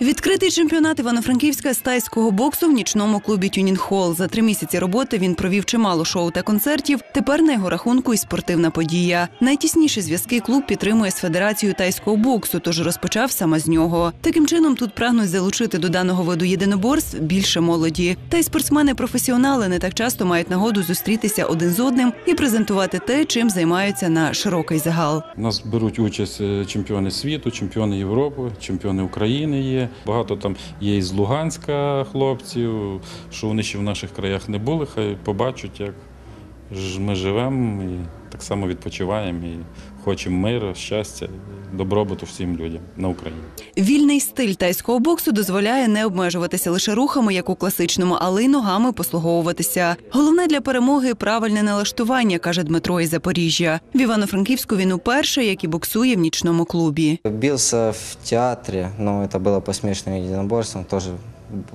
Відкритий чемпіонат Івано-Франківська з тайського боксу в нічному клубі Тюнінг Холл. За три місяці роботи він провів чимало шоу та концертів. Тепер на його рахунку і спортивна подія. Найтісніші зв'язки клуб підтримує з федерацією тайського боксу, тож розпочав саме з нього. Таким чином тут прагнуть залучити до даного виду єдиноборств більше молоді. Та й спортсмени-професіонали не так часто мають нагоду зустрітися один з одним і презентувати те, чим займаються на широкий загал. Нас беруть участь е, чемпіони світу, чемпіони Європи, чемпіони України є. Багато там є із Луганська хлопців, що вони ще в наших краях не були. Хай побачать, як ж ми живемо так само відпочиваємо і хочемо миру, щастя, добробуту всім людям на Україні. Вільний стиль тайського боксу дозволяє не обмежуватися лише рухами, як у класичному, але й ногами послуговуватися. Головне для перемоги правильне налаштування, каже Дмитро із Запоріжжя. В Івано-Франківську він уперше, як і боксує в нічному клубі. Бился в театре, но это было по смешанным единоборствам, тоже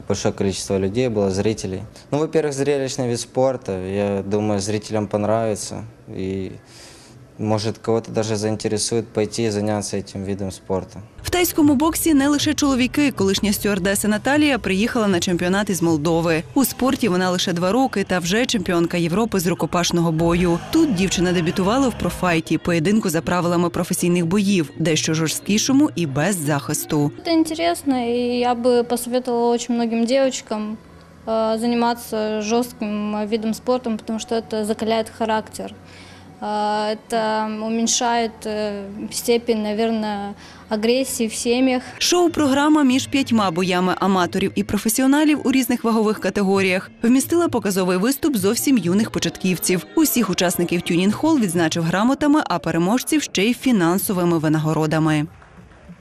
большое количество людей было, зрителей. Ну, во-первых, зрелищный вид спорта, я думаю, зрителям понравится, и может кого-то даже заинтересует пойти и заняться этим видом спорта. В тайському боксі не лише чоловіки. Колишня стюардеса Наталія приїхала на чемпіонат із Молдови. У спорті вона лише два роки та вже чемпіонка Європи з рукопашного бою. Тут дівчина дебютувала в профайті, поєдинку за правилами професійних боїв, дещо жорсткішому і без захисту. Это интересно, и я бы посоветовала очень многим девочкам э, заниматься жестким э, видом спорта, потому что это закаляет характер. Э, Это уменьшает э, степень, наверное, агрессии в семьях. Шоу-програма між п'ятьма боями аматорів і професіоналів у різних вагових категоріях вмістила показовий виступ зовсім юних початківців. Усіх учасників Тюнінг Холл відзначив грамотами, а переможців ще й фінансовими винагородами.